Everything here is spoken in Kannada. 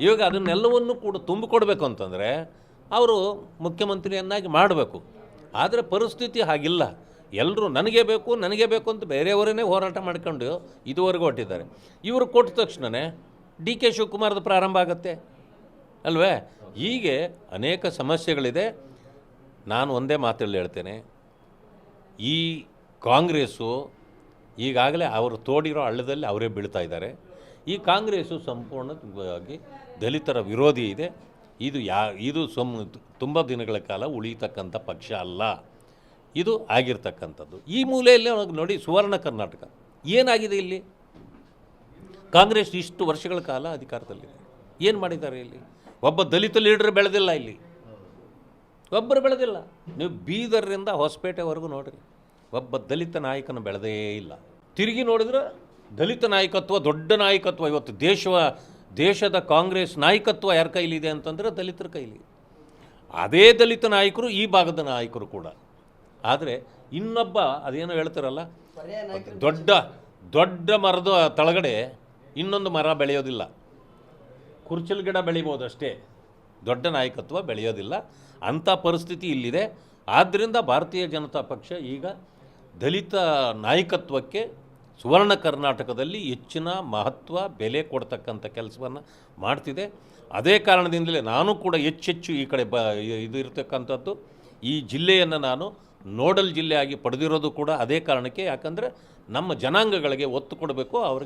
ಇವಾಗ ಅದನ್ನೆಲ್ಲವನ್ನು ಕೂಡ ತುಂಬಿಕೊಡ್ಬೇಕು ಅಂತಂದರೆ ಅವರು ಮುಖ್ಯಮಂತ್ರಿಯನ್ನಾಗಿ ಮಾಡಬೇಕು. ಆದರೆ ಪರಿಸ್ಥಿತಿ ಹಾಗಿಲ್ಲ. ಎಲ್ಲರೂ ನನಗೆ ಬೇಕು ನನಗೆ ಬೇಕು ಅಂತ ಬೇರೆಯವರನ್ನೇ ಹೋರಾಟ ಮಾಡ್ಕೊಂಡು ಇದುವರೆಗೂ ಹೊಟ್ಟಿದ್ದಾರೆ ಇವರು ಕೊಟ್ಟ ತಕ್ಷಣವೇ ಡಿ ಕೆ ಶಿವಕುಮಾರ್ದು ಪ್ರಾರಂಭ ಆಗುತ್ತೆ. ಅಲ್ವೇ? ಹೀಗೆ ಅನೇಕ ಸಮಸ್ಯೆಗಳಿದೆ. ನಾನು ಒಂದೇ ಮಾತಲ್ಲಿ ಹೇಳ್ತೇನೆ. ಈ ಕಾಂಗ್ರೆಸ್ಸು ಈಗಾಗಲೇ ಅವರು ತೋಡಿರೋ ಹಳ್ಳದಲ್ಲಿ ಅವರೇ ಬೀಳ್ತಾ ಇದ್ದಾರೆ. ಈ ಕಾಂಗ್ರೆಸ್ಸು ಸಂಪೂರ್ಣವಾಗಿ ದಲಿತರ ವಿರೋಧಿ ಇದೆ. ಇದು ಯಾ, ಇದು ಸಂ ತುಂಬ ದಿನಗಳ ಕಾಲ ಉಳಿತಕ್ಕಂಥ ಪಕ್ಷ ಅಲ್ಲ. ಇದು ಆಗಿರ್ತಕ್ಕಂಥದ್ದು. ಈ ಮೂಲೆಯಲ್ಲಿ ನೋಡಿ ಸುವರ್ಣ ಕರ್ನಾಟಕ. ಏನಾಗಿದೆ ಇಲ್ಲಿ? ಕಾಂಗ್ರೆಸ್ ಇಷ್ಟು ವರ್ಷಗಳ ಕಾಲ ಅಧಿಕಾರದಲ್ಲಿದೆ. ಏನು ಮಾಡಿದ್ದಾರೆ ಇಲ್ಲಿ? ಒಬ್ಬ ದಲಿತ ಲೀಡರ್ ಬೆಳೆದಿಲ್ಲ ಇಲ್ಲಿ. ಒಬ್ಬರು ಬೆಳೆದಿಲ್ಲ. ನೀವು ಬೀದರ್ರಿಂದ ಹೊಸಪೇಟೆವರೆಗೂ ನೋಡಿರಿ. ಒಬ್ಬ ದಲಿತ ನಾಯಕನ ಬೆಳೆದೇ ಇಲ್ಲ. ತಿರುಗಿ ನೋಡಿದ್ರೆ ದಲಿತ ನಾಯಕತ್ವ, ದೊಡ್ಡ ನಾಯಕತ್ವ, ಇವತ್ತು ದೇಶವ, ದೇಶದ ಕಾಂಗ್ರೆಸ್ ನಾಯಕತ್ವ ಯಾರ ಕೈಲಿದೆ ಅಂತಂದರೆ ದಲಿತರ ಕೈಲಿ. ಅದೇ ದಲಿತ ನಾಯಕರು ಈ ಭಾಗದ ನಾಯಕರು ಕೂಡ. ಆದರೆ ಇನ್ನೊಬ್ಬ ಅದೇನೋ ಹೇಳ್ತಾರಲ್ಲ, ದೊಡ್ಡ ದೊಡ್ಡ ಮರದ ತಳಗಡೆ ಇನ್ನೊಂದು ಮರ ಬೆಳೆಯೋದಿಲ್ಲ. ಕುರ್ಚಲ್ ಗಿಡ ಬೆಳಿಬೋದಷ್ಟೇ. ದೊಡ್ಡ ನಾಯಕತ್ವ ಬೆಳೆಯೋದಿಲ್ಲ. ಅಂಥ ಪರಿಸ್ಥಿತಿ ಇಲ್ಲಿದೆ. ಆದ್ದರಿಂದ ಭಾರತೀಯ ಜನತಾ ಪಕ್ಷ ಈಗ ದಲಿತ ನಾಯಕತ್ವಕ್ಕೆ ಸುವರ್ಣ ಕರ್ನಾಟಕದಲ್ಲಿ ಹೆಚ್ಚಿನ ಮಹತ್ವ, ಬೆಲೆ ಕೊಡ್ತಕ್ಕಂಥ ಕೆಲಸವನ್ನು ಮಾಡ್ತಿದೆ. ಅದೇ ಕಾರಣದಿಂದಲೇ ನಾನು ಕೂಡ ಹೆಚ್ಚೆಚ್ಚು ಈ ಕಡೆ ಬ ಇದು ಇರತಕ್ಕಂಥದ್ದು. ಈ ಜಿಲ್ಲೆಯನ್ನು ನಾನು ನೋಡಲ್ ಜಿಲ್ಲೆಯಾಗಿ ಪಡೆದಿರೋದು ಕೂಡ ಅದೇ ಕಾರಣಕ್ಕೆ. ಯಾಕಂದರೆ ನಮ್ಮ ಜನಾಂಗಗಳಿಗೆ ಒತ್ತು ಕೊಡಬೇಕು, ಅವರಿಗೆ